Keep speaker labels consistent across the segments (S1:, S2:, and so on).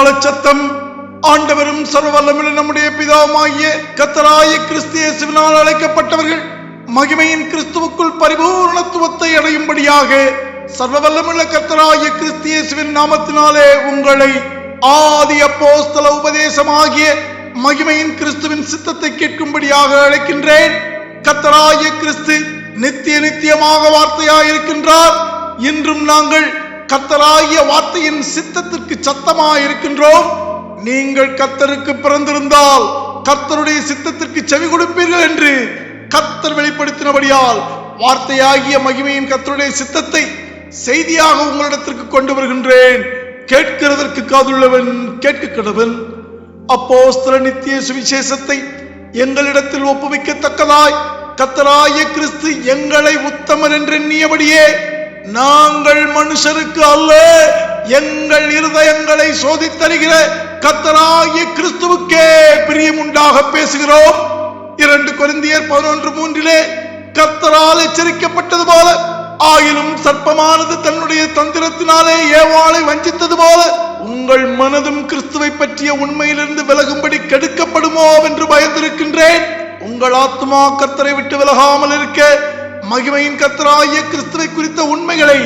S1: ஏழாம் சத்தம் ஆண்டவரும் சர்வவல்லமுள்ள நம்முடைய பிதாவுமாகிய கத்தராய கிறிஸ்தியேசுவினால் அழைக்கப்பட்டவர்கள் மகிமையின் கிறிஸ்துவுக்குள் பரிபூர்ணத்துவத்தை அடையும்படியாக சர்வவல்லமுள்ள கத்தராய கிறிஸ்தியேசுவின் நாமத்தினாலே உங்களை ஆதி அப்போஸ்தல உபதேசமாகிய மகிமையின் கிறிஸ்துவின் சித்தத்தை கேட்கும்படியாக அழைக்கின்றேன். கத்தராய கிறிஸ்து நித்திய நித்தியமாக வார்த்தையாயிருக்கின்றார். இன்றும் நாங்கள் கத்தராகிய வார்த்தையின் சித்தத்திற்கு சத்தமாயிருக்கின்றோம். நீங்கள் கத்தருக்கு பிறந்திருந்தால் கத்தருடைய சித்தத்திற்கு செவி கொடுப்பீர்கள் என்று கத்தர் வெளிப்படுத்தினபடியால் வார்த்தையாகிய மகிமையின் கத்தருடைய சித்தத்தை செய்தியாக உங்களிடத்திற்கு கொண்டு வருகின்றேன். கேட்கிறதற்கு காதுள்ளவன் கேட்க கடவன் அப்போ நித்திய சுவிசேஷத்தை எங்களிடத்தில் ஒப்புவிக்கத்தக்கதாய். கத்தராய கிறிஸ்து எங்களை உத்தமன் என்று எண்ணியபடியே நாங்கள் மனுஷருக்கு அல்ல எங்கள் இருதயங்களை சோதித்தருகிற கத்தராகிய கிறிஸ்துவுக்கே பிரியமுண்டாக பேசுகிறோம். இரண்டு கொரிந்தியர் பதினொன்று மூன்றிலே கத்தரால் எச்சரிக்கப்பட்டது போல ஆயினும் சர்ப்பமானது தன்னுடைய தந்திரத்தினாலே ஏவாளை வஞ்சித்தது போல உங்கள் மனதும் கிறிஸ்துவை பற்றிய உண்மையிலிருந்து விலகும்படி கெடுக்கப்படுமோ என்று பயந்திருக்கின்றேன். உங்கள் ஆத்மா கத்தரை விட்டு விலகாமல் இருக்க மகிமையின் கத்தராகிய கிறிஸ்துவை குறித்த உண்மைகளை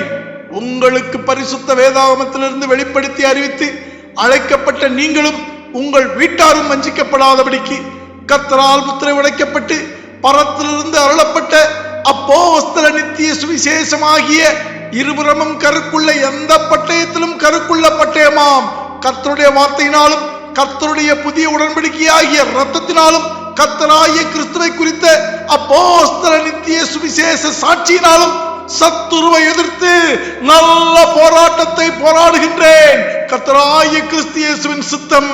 S1: உங்களுக்கு பரிசுத்த வேதாகமத்திலிருந்து வெளிப்படுத்தி அறிவித்து அழைக்கப்பட்ட நீங்களும் உங்கள் வீட்டாரும் வஞ்சிக்கப்படாதபடிக்கு கத்தரால் முத்திரை உடைக்கப்பட்டு பரத்திலிருந்து அருளப்பட்ட அப்போஸ்தல நித்திய சுவிசேஷமாகிய இருபுறமும் கருக்குள்ள எந்த பட்டயத்திலும் கருக்குள்ள பட்டயமாம். கர்த்தருடைய வார்த்தையினாலும் கர்த்தருடைய புதிய உடன்படிக்கையாகிய ரத்தத்தினாலும் கத்தராய கிறிஸ்துவை குறித்த அப்போஸ்தல நித்திய சுவிசேஷ சாட்சியினாலும் சத்துருவை எதிர்த்து நல்ல போராட்டத்தை போராடுகின்றேன். கத்தராய கிறிஸ்தியேசுவின் சித்தம்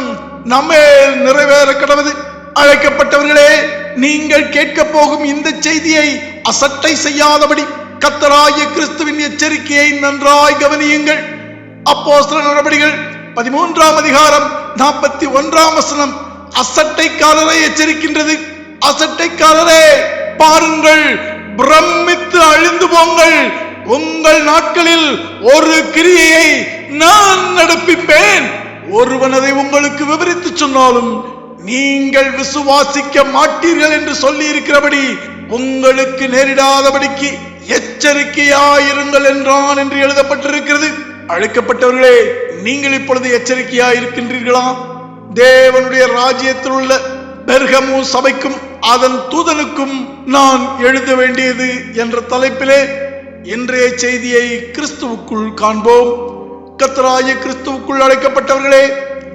S1: நம்மே நிறைவேற கடவுது அழைக்கப்பட்டவர்களே நீங்கள் கேட்க போகும் இந்த செய்தியை அசட்டை செய்யாதபடி கத்தராய கிறிஸ்துவின் எச்சரிக்கையை நன்றாய் கவனியுங்கள். அப்போ சில நடவடிக்கைகள் பதிமூன்றாம் அதிகாரம் நாற்பத்தி ஒன்றாம் வசனம். அசட்டைக்காரரை எச்சரிக்கின்றது. அசட்டைக்காரரே பாருங்கள் பிரமித்து அழிந்து போங்கள். உங்கள் நாட்களில் ஒரு கிரியையை நான் நடப்பிப்பேன். ஒருவன் அதை உங்களுக்கு விவரித்து சொன்னாலும் நீங்கள் விசுவாசிக்க மாட்டீர்கள் என்று சொல்லி இருக்கிறபடி உங்களுக்கு நேரிடாதபடிக்கு எச்சரிக்கையாயிருங்கள் என்றான் என்று எழுதப்பட்டிருக்கிறது. அழைக்கப்பட்டவர்களே நீங்கள் இப்பொழுது எச்சரிக்கையாயிருக்கின்றீர்களா? தேவனுடைய ராஜ்யத்தில் உள்ள பெர்கமு சபைக்கும் அதன் தூதனுக்கும் நான் எழுத வேண்டியது என்ற தலைப்பிலே இன்றைய செய்தியை கிறிஸ்துவுக்குள் காண்போம். கத்தராய கிறிஸ்துவுக்குள் அழைக்கப்பட்டவர்களே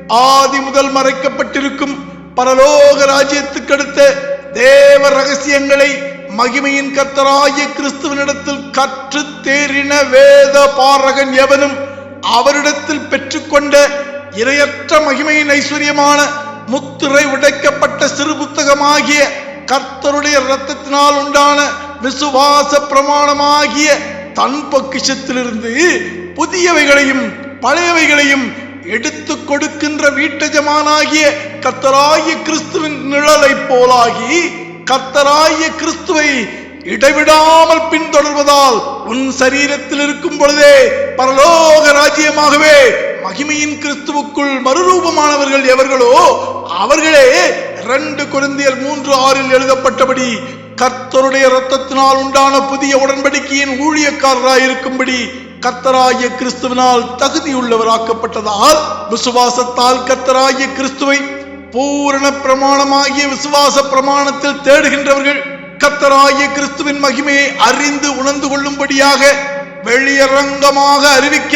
S1: ஆதி முதல் மறைக்கப்பட்டிருக்கும் பரலோக ராஜ்யத்துக்கடுத்த தேவ ரகசியங்களை மகிமையின் கத்தராய கிறிஸ்துவனிடத்தில் கற்று தேறின வேத பாரகன் எவனும் அவரிடத்தில் பெற்றுக்கொண்ட இரையற்ற மகிமையின் ஐஸ்வர்யமான முத்திரை உடைக்கப்பட்ட சிறு புத்தகமாகிய கர்த்தருடைய இரத்தத்தினால் உண்டான விசுவாச பிரமாணமாகிய தன் பொக்கிஷத்திலிருந்து புதியவைகளையும் பழையவைகளையும் எடுத்து கொடுக்கின்ற வீட்டஜமானாகிய கர்த்தராய கிறிஸ்துவின் நிழலை போலாகி கர்த்தராய கிறிஸ்துவை இடைவிடாமல் பின்தொடர்வதால் உன் சரீரத்தில் இருக்கும் பொழுதே பரலோக ராஜ்யமாகவே மகிமையின் கிறிஸ்துவுக்குள் மறுரூபமானவர்கள் எவர்களோ அவர்களே இரண்டு குருந்தியர் மூன்று ஆறில் எழுதப்பட்டபடி கர்த்தருடைய இரத்தத்தினால் உண்டான புதிய உடன்படிக்கையின் ஊழியக்காரராய் இருக்கும்படி கர்த்தராகிய கிறிஸ்துவினால் தகுதியுள்ளவராக்கப்பட்டதால் விசுவாசத்தால் கர்த்தராகிய கிறிஸ்துவை பூரண பிரமாணமாகிய விசுவாச பிரமாணத்தில் தேடுகின்றவர்கள் கர்த்தராகிய கிறிஸ்துவின் மகிமையை அறிந்து உணர்ந்து கொள்ளும்படியாக வெளியரங்கமாக அறிவிக்க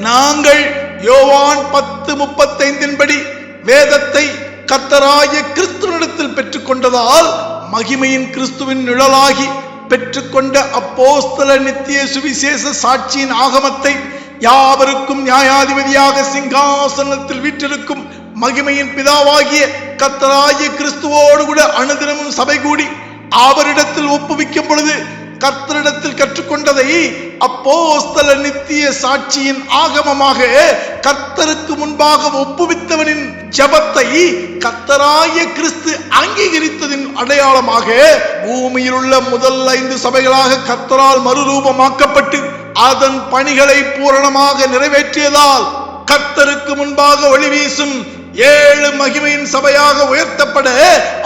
S1: நாங்கள் யோவான் பத்து முப்பத்தைந்தின்படி வேதத்தை கத்தராய கிறிஸ்துவனிடத்தில் பெற்றுக்கொண்டதால் மகிமையின் கிறிஸ்துவின் நிழலாகி பெற்றுக்கொண்ட அப்போஸ்தல நித்திய சுவிசேஷ சாட்சியின் ஆகமத்தை யாவருக்கும் நியாயாதிபதியாக சிங்காசனத்தில் வீற்றிருக்கும் மகிமையின் பிதாவாகிய கத்தராய கிறிஸ்துவோடு கூட அனுதினமும் சபை கூடி அவரிடத்தில் ஒப்புவிக்கும் பொழுது கர்த்தரிடத்தில் கற்றுக்கொண்டதை அப்போஸ்தல நித்திய சாட்சியின் ஆகமமாக கர்த்தருக்கு முன்பாக ஒப்புவித்தவனின் ஜெபத்தை கர்த்தராய கிறிஸ்து அங்கீகரித்ததின் அடையாளமாக பூமியில் உள்ள முதல் ஐந்து சபைகளாக கர்த்தரால் மறுரூபமாக்கப்பட்டு அதன் பணிகளை பூரணமாக நிறைவேற்றியதால் கர்த்தருக்கு முன்பாக ஒளி வீசும் ஏழு மகிமையின் சபையாக உயர்த்தப்பட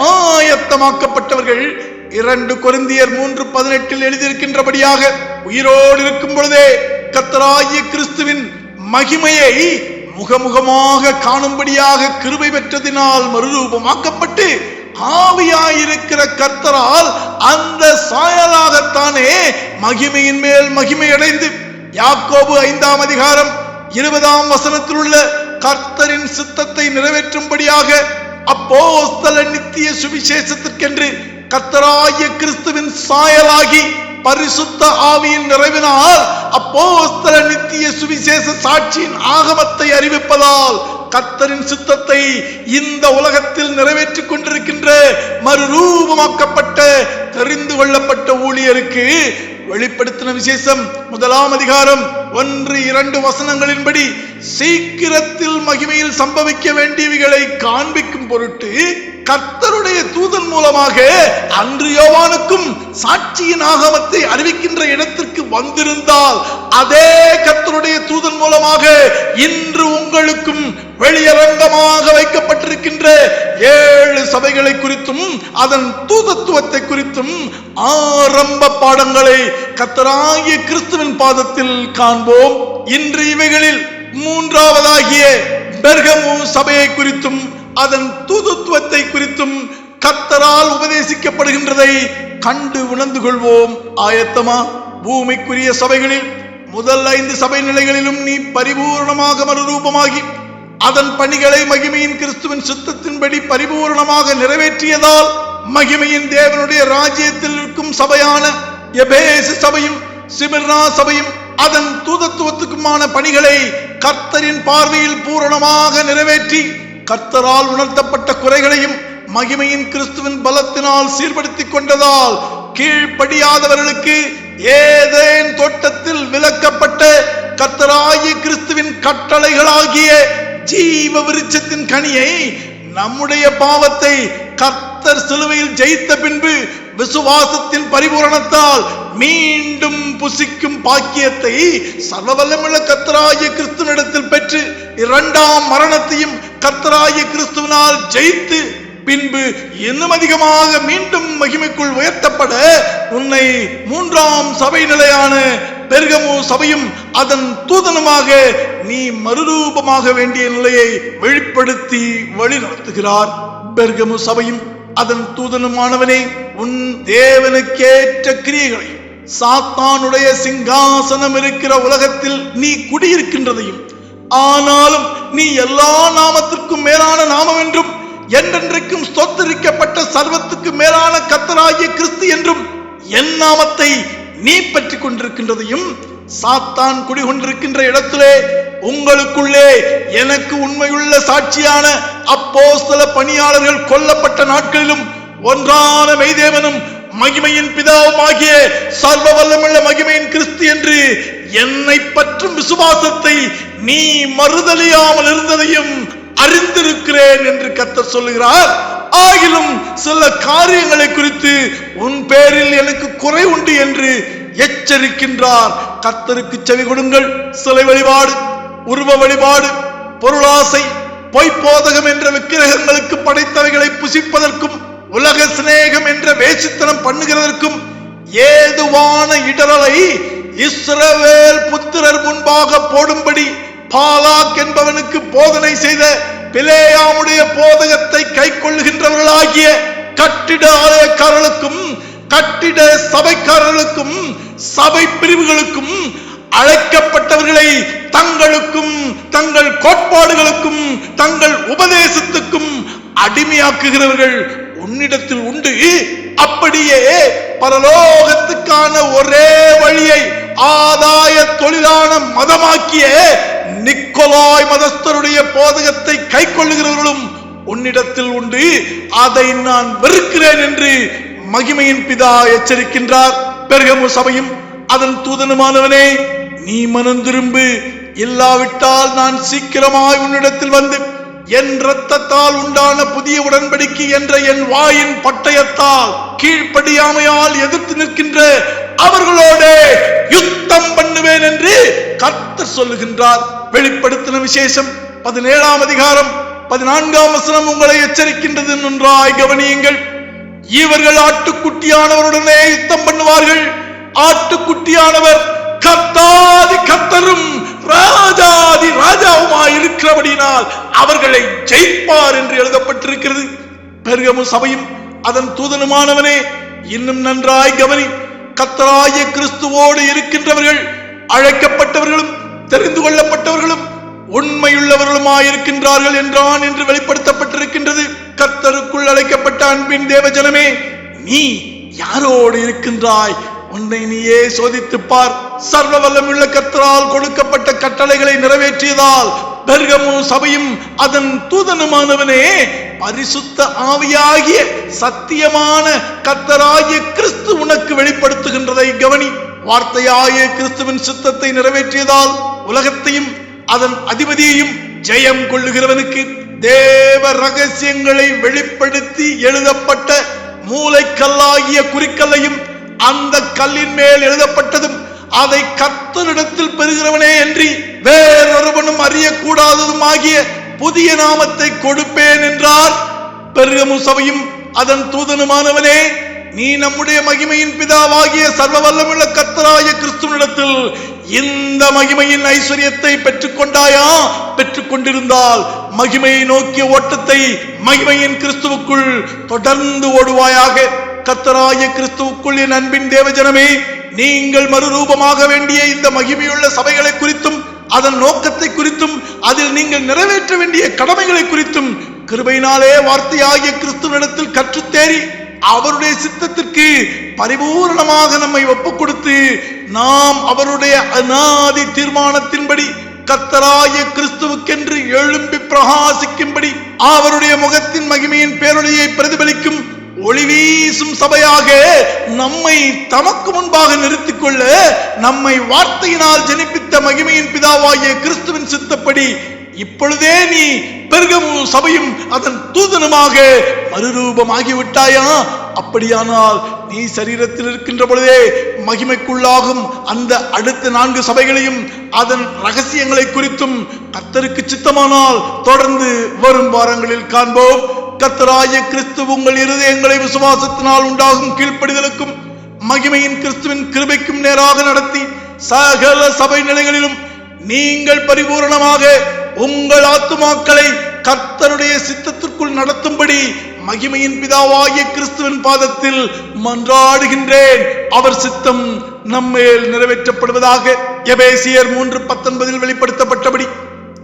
S1: ஆயத்தமாக்கப்பட்டவர்கள் இரண்டு கொருந்தியர் மூன்று பதினெட்டில் எழுதியிருக்கின்றபடியாக உயிரோடு இருக்கும் பொழுதே கர்த்தராகிய கிறிஸ்துவின் மகிமையை முகமுகமாக காணும்படியாக கிருபை பெற்றதினால் மறுரூபமாக்கப்பட்டு ஆவியாயிருக்கிற கர்த்தரால் அந்த சாயலாகத்தானே மகிமையின் மேல் மகிமை அடைந்து யாக்கோபு ஐந்தாம் அதிகாரம் இருபதாம் வசனத்தில் உள்ள கர்த்தரின் சித்தத்தை நிறைவேற்றும்படியாக அப்போ நித்திய சுவிசேஷத்திற்கென்று கத்தராய கிறிஸ்துவின் சாயலாகி பரிசுத்த ஆவியின் நிறைவினால் அப்போஸ்தல நித்திய சுவிசேஷ சாட்சியின் ஆகமத்தை அறிவிப்பதால் கத்தரின் சித்தத்தை இந்த உலகத்தில் நிறைவேற்றிக் கொண்டிருக்கின்ற மறுரூபமாக்கப்பட்ட தெரிந்து கொள்ளப்பட்ட ஊழியருக்கு வெளிப்படுத்தின விசேஷம். முதலாம் அதிகாரம் ஒன்று இரண்டு வசனங்களின்படி சீக்கிரத்தில் மகிமையில் சம்பவிக்க வேண்டியவைகளை காண்பிக்கும் பொருட்டு கர்த்தருடைய தூதன் மூலமாக அன்று யோவானுக்கும் சாட்சியின் ஆகமத்தை அறிவிக்கின்ற இடத்திற்கு வந்திருந்தால் அதே கர்த்தருடைய தூதன் மூலமாக இன்று உங்களுக்கும் வெளியரங்கமாக வைக்கப்பட்டிருக்கின்ற ஏழு சபைகளை குறித்தும் அதன் தூதத்துவத்தை குறித்தும் ஆரம்ப பாடங்களை கத்தராகிய கிறிஸ்துவின் பாதத்தில் காண்போம். இன்று இவைகளில் மூன்றாவதாகிய பெர்கமு சபையை குறித்தும் அதன் தூதுத்துவத்தை குறித்தும் கத்தரால் உபதேசிக்கப்படுகின்றதை கண்டு உணர்ந்து கொள்வோம். ஆயத்தமா? பூமிக்குரிய சபைகளில் முதல் ஐந்து சபை நிலைகளிலும் நீ பரிபூர்ணமாக மறுரூபமாகி அதன் பணிகளை மகிமையின் கிறிஸ்துவின் சித்தத்தின்படி பரிபூர்ணமாக நிறைவேற்றியதால் மகிமையின் தேவனுடைய ராஜ்யத்தில் இருக்கும் சபையான எபேசு சபையும் சிமிர்னா சபையும் அதன் தூதத்துவத்துக்குமான பணிகளை கர்த்தரின் பார்வையில் பூரணமாக நிறைவேற்றி கர்த்தரால் உணர்த்தப்பட்ட குறைகளையும் மகிமையின் கிறிஸ்துவின் பலத்தினால் சீர்படுத்திக் கொண்டதால் கீழ்ப்படியாதவர்களுக்கு ஏதேன் தோட்டத்தில் விலக்கப்பட்ட கர்த்தராகி கிறிஸ்துவின் கட்டளைகளாகிய ஜீவ விருட்சத்தின் கனியை நம்முடைய பாவத்தை கர்த்தர் சிலுவையில் ஜெயித்த பின்பு விசுவாசத்தின் பரிபூரணத்தால் மீண்டும் புசிக்கும் பாக்கியத்தை சர்வவல்லமுள்ள கத்தராய கிறிஸ்துவனிடத்தில் பெற்று இரண்டாம் மரணத்தையும் கத்தராய கிறிஸ்துவினால் ஜெயித்து பின்பு இன்னும் அதிகமாக மீண்டும் மகிமைக்குள் உயர்த்தப்பட உன்னை மூன்றாம் சபை நிலையான பெருகமோ சபையும் அதன் தூதனுமாக நீ மறுரூபமாக வேண்டிய நிலையை வெளிப்படுத்தி வழி நடத்துகிறார் சபையும். அதன் தூதனுமானவனே உன் தேவனுக்கேற்ற கிரியைகளை சாத்தானுடைய சிங்காசனம் இருக்கிற உலகத்தில் நீ குடியிருக்கின்றதையும் ஆனாலும் நீ எல்லா நாமத்திற்கும் மேலான நாமம் என்றும் என்றென்றைக்கும் ஸ்தோத்தரிக்கப்பட்ட சர்வத்துக்கு மேலான கத்தராகிய கிறிஸ்து என்றும் என் நாமத்தை நீ பற்றி கொண்டிருக்கின்றதையும் சாத்தான் குடிகொண்டிருக்கின்ற இடத்திலே உங்களுக்குள்ளே எனக்கு உண்மையுள்ள சாட்சியான அப்போஸ்தல பணியாளர்கள் கொல்லப்பட்ட நாட்களிலும் ஒன்றான மெய்தேவனும் மகிமையின் பிதாவும் ஆகிய சர்வ வல்லமுள்ள மகிமையின் கிறிஸ்து என்று என்னை பற்றும் விசுவாசத்தை நீ மறுதலியாமல் இருந்ததையும் அறிந்திருக்கிறேன் என்று கத்தர் சொல்லுகிறார். ஆகிலும் சில காரியங்களை குறித்து உன் பேரில் எனக்கு குறை உண்டு என்று எச்சரிக்கின்றார். கத்தருக்கு செவி கொடுங்கள். சிலை வழிபாடு உருவ வழிபாடு பொருளாசை பொய்ப்போதகம் என்ற விக்கிரகங்களுக்கு படைத்தவைகளை புசிப்பதற்கும் உலக சிநேகம் என்ற வேசித்தனம் பண்ணுகிறதற்கும் ஏதுவான இடரலை இஸ்ரவேல் புத்திரர் முன்பாக போடும்படி பாலாக் என்பவனுக்கு போதனை செய்த பிலேயாமுடைய போதகத்தை கை கொள்ளுகின்றவர்களாகிய கட்டிட ஆலயக்காரர்களுக்கும் கட்டிட சபைக்காரர்களுக்கும் சபை பிரிவுகளுக்கும் அழைக்கப்பட்டவர்களை தங்களுக்கும் தங்கள் கோட்பாடுகளுக்கும் தங்கள் உபதேசத்துக்கும் அடிமையாக்குகிறவர்கள் உன்னிடத்தில் உண்டு. அப்படியே பரலோகத்துக்கான ஒரே வழியை ஆதாய தொழிலான மதமாக்கிய நிக்கோலாய் மதஸ்தருடைய போதகத்தை கை கொள்ளுகிறவர்களும் உன்னிடத்தில் உண்டு. அதை நான் வெறுக்கிறேன் என்று மகிமையின் பிதா எச்சரிக்கின்றார். பெருகமு சபையும் அதன் தூதனுமானவனே நீ மனம் திரும்பு. இல்லாவிட்டால் நான் சீக்கிரமாய் உன்னிடத்தில் வந்து என் இரத்தத்தால் உண்டான புதிய உடன்படிக்கை என்ற என் வாயின் பட்டயத்தால் கீழ்ப்படியாமையால் எதிர்த்து நிற்கின்ற அவர்களோடு யுத்தம் பண்ணுவேன் என்று கர்த்தர் சொல்லுகின்றார். வெளிப்படுத்தின விசேஷம் பதினேழாம் அதிகாரம் பதினான்காம் வசனம் உங்களை எச்சரிக்கின்றது. நன்றாய் கவனியுங்கள். இவர்கள் ஆட்டுக்குட்டியானவருடனே யுத்தம் பண்ணுவார்கள். ஆட்டுக்குட்டியானவர் கத்தாதி கத்தரும் ராஜாதி ராஜாவுமாய் இருக்கிறபடியினால் அவர்களை ஜெயிப்பார் என்று எழுதப்பட்டிருக்கிறது. பெருகமு சபையும் அதன் தூதனுமானவனே இன்னும் நன்றாய் கவனி. கத்தராய கிறிஸ்துவோடு இருக்கின்றவர்கள் அழைக்கப்பட்டவர்களும் தெரிந்து கொள்ளப்பட்டவர்களும் உண்மையுள்ளவர்களுமாயிருக்கின்றார்கள் என்றான் என்று வெளிப்படுத்தப்பட்டிருக்கின்றது. கர்த்தருக்குள் அழைக்கப்பட்ட அன்பின் தேவஜனமே நீ யாரோடு இருக்கின்றாய்? உன்னை நீயே சோதித்துப் பார் சர்வ வல்லமுள்ள கர்த்தரால் கொடுக்கப்பட்ட கட்டளைகளை நிறைவேற்றியதால் பெர்கமு சபையும் அதன் தூதனுமானவனே பரிசுத்த ஆவியாகிய சத்தியமான கர்த்தராகிய கிறிஸ்து உனக்கு வெளிப்படுத்துகின்றதை கவனி. வார்த்தையாகிய கிறிஸ்துவின் சித்தத்தை நிறைவேற்றியதால் உலகத்தையும் அதன் அதிபதியையும் ஜெயம் கொள்ளுகிறவனுக்கு தேவ ரகசியங்களை வெளிப்படுத்தி எழுதப்பட்ட மூளைக்கல்லாகிய குறிக்கல்லையும் அந்த கல்லின் மேல் எழுதப்பட்டதும் அதை கத்தனிடத்தில் பெறுகிறவனே அன்றி வேறொருவனும் அறியக்கூடாததும் ஆகிய புதிய நாமத்தை கொடுப்பேன் என்றார். பெருகமு சபையும் அதன் தூதனுமானவனே. நீ நம்முடைய மகிமையின் பிதாவாகிய சர்வ வல்லமுள்ள கத்தராய கிறிஸ்துவனிடத்தில் இந்த மகிமையின் ஐஸ்வர்யத்தை பெற்றுக்கொண்டாயா? பெற்றுக்கொண்டிருந்தால் மகிமையை நோக்கிய ஓட்டத்தை மகிமையின் கிறிஸ்துவுக்குள் தொடர்ந்து ஓடுவாயாக. கத்தராய கிறிஸ்துவுக்குள் என் அன்பின் தேவஜனமே நீங்கள் மறுரூபமாக வேண்டிய இந்த மகிமையுள்ள சபைகளை குறித்தும் அதன் நோக்கத்தை குறித்தும் அதில் நீங்கள் நிறைவேற்ற வேண்டிய கடமைகளை குறித்தும் கிருபையினாலே வார்த்தையாகிய கிறிஸ்துவனிடத்தில் கற்றுத்தேறி அவருடைய சித்தத்திற்கு பரிபூரணமாக நம்மை ஒப்புக் கொடுத்து நாம் அவருடைய அநாதி தீர்மானத்தின்படி கத்தராய கிறிஸ்துவுக்கென்று எழும்பி பிரகாசிக்கும்படி அவருடைய முகத்தின் மகிமையின் பேரொழியை பிரதிபலிக்கும் ஒளி வீசும் சபையாக நம்மை தமக்கு முன்பாக நிறுத்திக் கொள்ள நம்மை வார்த்தையினால் ஜனிப்பித்த மகிமையின் பிதாவாகிய கிறிஸ்துவின் சித்தப்படி இப்பொழுதே நீ பெருகமு சபையும் அதன் தூதனமாக மறுரூபமாகி விட்டாயா அப்படியானால் நீ சரீரத்தில் இருக்கின்ற பொழுதே மகிமைக்குள்ளாகும் அந்த அடுத்த நான்கு சபைகளையும் அதன் ரகசியங்களை குறித்தும் கத்தருக்கு சித்தமானால் தொடர்ந்து வரும் வாரங்களில் காண்போம். கத்தராய கிறிஸ்து உங்கள் இருதயங்களை விசுவாசத்தினால் உண்டாகும் கீழ்ப்படிதலுக்கும் மகிமையின் கிறிஸ்துவின் கிருபைக்கும் நேராக நடத்தி சகல சபை நிலைகளிலும் நீங்கள் பரிபூரணமாக உங்கள் ஆத்துமாக்களை கர்த்தருடைய சித்தத்திற்குள் நடத்தும்படி மகிமையின் பிதாவாகிய கிறிஸ்துவின் பாதத்தில் மன்றாடுகின்றேன். அவர் சித்தம் நம்மேல் நிறைவேற்றப்படுவதாக எபேசியர் மூன்று பத்தொன்பதில் வெளிப்படுத்தப்பட்டபடி.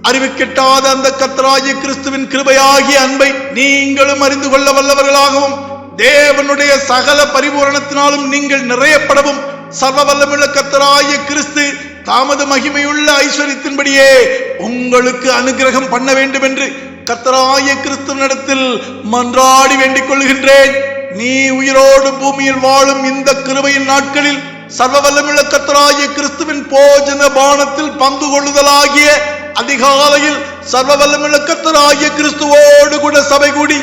S1: அறிவு கெட்டாத அந்த கத்தராகிய கிறிஸ்துவின் கிருபையாகிய அன்பை நீங்களும் அறிந்து கொள்ள வல்லவர்களாகவும் தேவனுடைய சகல பரிபூரணத்தினாலும் நீங்கள் நிறையப்படவும் சர்வ வல்லமுள்ள கத்தராகிய கிறிஸ்து தாமது மகிமையுள்ள ஐஸ்வர்யத்தின்படியே உங்களுக்கு அனுகிரகம் பண்ண வேண்டும் என்று கத்தராய கிறிஸ்துவனிடத்தில் மன்றாடி வேண்டிக் கொள்கின்றேன். நீ உயிரோடு பூமியில் வாழும் இந்த கிருபையின் நாட்களில் சர்வ கத்தராய கிறிஸ்துவின் போஜன பானத்தில் பங்கு கொள்ளுதலாகிய அதிகாலையில் சர்வ கத்தராய கத்தராகிய கிறிஸ்துவோடு கூட சபை கூடி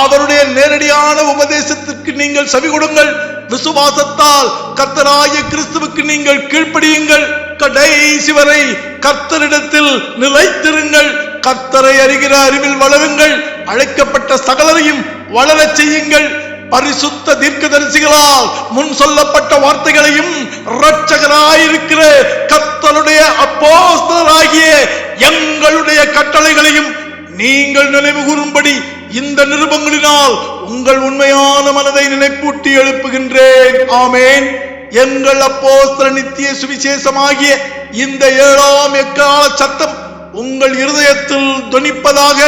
S1: அவருடைய நேரடியான உபதேசத்திற்கு நீங்கள் செவி கொடுங்கள். விசுவாசத்தால் கத்தராய கிறிஸ்துவுக்கு நீங்கள் கீழ்ப்படியுங்கள். கடைசி வரை கர்த்தரிடத்தில் நிலைத்திருங்கள். கர்த்தரை அறிகிற அறிவில் வளருங்கள். அழைக்கப்பட்ட சகலரையும் வளரச் செய்யுங்கள். பரிசுத்த தீர்க்கதரிசிகளால் முன் சொல்லப்பட்ட வார்த்தைகளையும் இரட்சகராயிருக்கிற கர்த்தருடைய அப்போஸ்தலராகிய எங்களுடைய கட்டளைகளையும் நீங்கள் நினைவு கூறும்படி இந்த நிருபங்களினால் உங்கள் உண்மையான மனதை நினைப்பூட்டி எழுப்புகின்றேன். ஆமேன். எங்கள் அப்போ நித்திய சுவிசேஷமாகிய இந்த ஏழாம் எக்கால சத்தம் உங்கள் இருதயத்தில் துணிப்பதாக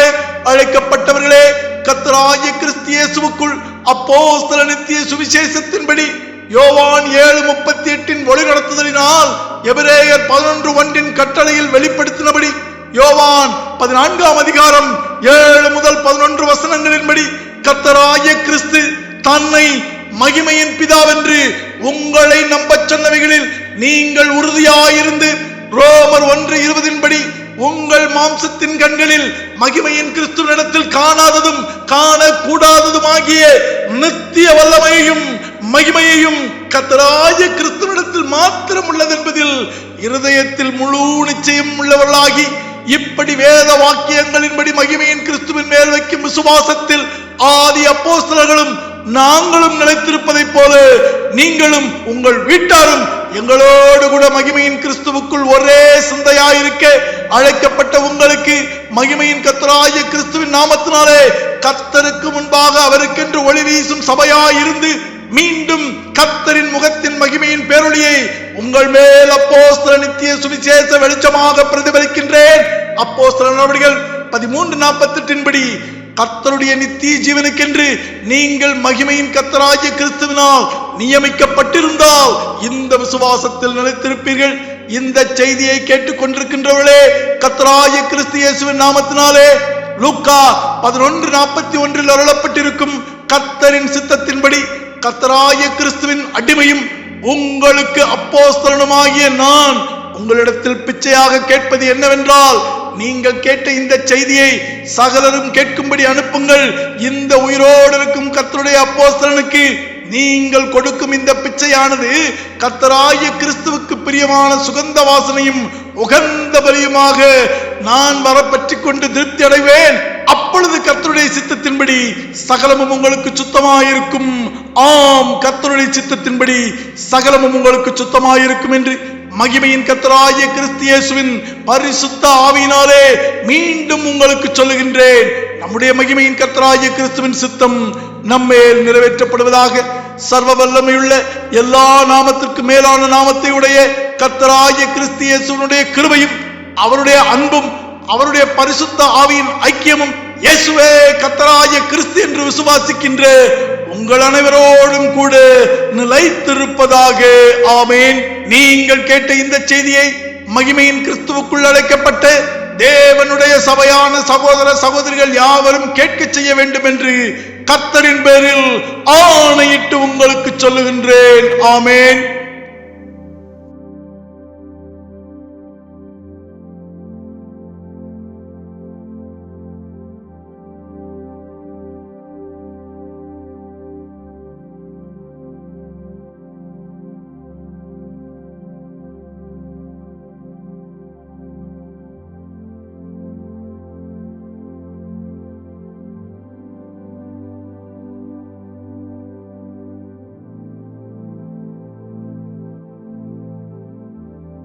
S1: அழைக்கப்பட்டவர்களே கத்தராய கிறிஸ்து அப்போ நித்திய சுவிசேஷத்தின்படி யோவான் ஏழு முப்பத்தி எட்டின் ஒளி நடத்துதலினால் எபிரேயர் பதினொன்று ஒன்றின் கட்டளையில் வெளிப்படுத்தினபடி யோவான் பதினான்காம் அதிகாரம் ஏழு முதல் பதினொன்று வசனங்களின்படி கத்தராய கிறிஸ்து தன்னை மகிமையின் பிதாவென்று உங்களை நம்பச் சொன்னவைகளில் நீங்கள் உறுதியாயிருந்து ரோமர் ஒன்று இருபதின்படி உங்கள் மாம்சத்தின் கண்களில் மகிமையின் கிறிஸ்துவனிடத்தில் காணாததும் காணக்கூடாததுமாகிய நித்திய வல்லமையையும் மகிமையையும் கத்தராய கிறிஸ்துவனிடத்தில் மாத்திரம் உள்ளது என்பதில் இருதயத்தில் முழு நிச்சயம் உள்ளவர்களாகி இப்படி வேத வாக்கியங்களின்படி மகிமையின் கிறிஸ்துவின் மேல் வைக்கும் விசுவாசத்தில் ஆதி அப்போஸ்தலர்களும் நாங்களும் நிலைத்திருப்பதைப் போல நீங்களும் உங்கள் வீட்டாரும் எங்களோடு கூட மகிமையின் கிறிஸ்துவுக்குள் ஒரே சிந்தையாயிருக்க அழைக்கப்பட்ட உங்களுக்கு மகிமையின் கத்தராய கிறிஸ்துவின் நாமத்தினாலே கத்தருக்கு முன்பாக அவருக்கென்று ஒளி வீசும் சபையாயிருந்து மீண்டும் கத்தரின் முகத்தின் மகிமையின் பேரொழியை உங்கள் மேல் அப்போஸ்தல நித்திய சுவிசேஷ வெளிச்சமாக பிரதிபலிக்கின்றேன். அப்போஸ்தல நடவடிக்கைகள் பதிமூன்று நாற்பத்தெட்டின் படி கர்த்தருடைய நித்திய ஜீவனுக்கென்று நீங்கள் மகிமையின் கர்த்தராகிய கிறிஸ்துவினால் நியமிக்கப்பட்டிருந்தால் இந்த விசுவாசத்தில் நிலைத்திருப்பீர்கள். இந்த செய்தியை கேட்டுக் கொண்டிருக்கின்றவர்களே கர்த்தராகிய கிறிஸ்து இயேசுவின் நாமத்தினாலே லூக்கா பதினொன்று நாற்பத்தி ஒன்றில் அருளப்பட்டிருக்கும் கத்தரின் சித்தத்தின்படி கத்தராய கிறிஸ்துவின் அடிமையும் உங்களுக்கு அப்போஸ்தலனுமாகிய நான் உங்களிடத்தில் பிச்சையாக கேட்பது என்னவென்றால் நீங்கள் கேட்ட இந்த செய்தியை சகலரும் கேட்கும்படி அனுப்புங்கள். இந்த உயிரோடு இருக்கும் கத்தருடைய அப்போஸ்தலனுக்கு நீங்கள் கொடுக்கும் இந்த பிச்சையானது கத்தராய கிறிஸ்துவுக்கு பிரியமான சுகந்த வாசனையும் உகந்த பலியுமாக நான் வரப்பற்றிக் கொண்டு திருப்தி அடைவேன். அப்பொழுது கத்தருடைய சித்தத்தின்படி சகலமும் உங்களுக்கு சுத்தமாயிருக்கும். ஆம் கத்தருடைய சித்தத்தின்படி சகலமும் உங்களுக்கு சுத்தமாயிருக்கும் என்று மகிமையின் கத்தராகிய கிறிஸ்தியேசுவின் பரிசுத்த ஆவியினாலே மீண்டும் உங்களுக்கு சொல்லுகின்றேன். நம்முடைய மகிமையின் கத்தராகிய கிறிஸ்துவின் சித்தம் நம்மேல் நிறைவேற்றப்படுவதாக சர்வ வல்லமையுள்ள எல்லா நாமத்திற்கு மேலான நாமத்தை உடைய கத்தராகிய கிறிஸ்தியேசுவனுடைய கிருபையும் அவருடைய அன்பும் அவருடைய பரிசுத்த ஆவியின் ஐக்கியமும் இயேசுவே கத்தராய கிறிஸ்து என்று விசுவாசிக்கின்ற உங்கள் அனைவரோடும் கூட நிலைத்திருப்பதாக ஆமேன். நீங்கள் கேட்ட இந்த செய்தியை மகிமையின் கிறிஸ்துவுக்குள் அழைக்கப்பட்ட தேவனுடைய சபையான சகோதர சகோதரிகள் யாவரும் கேட்க செய்ய வேண்டும் என்று கர்த்தரின் பேரில் ஆணையிட்டு உங்களுக்கு சொல்லுகின்றேன். ஆமேன்.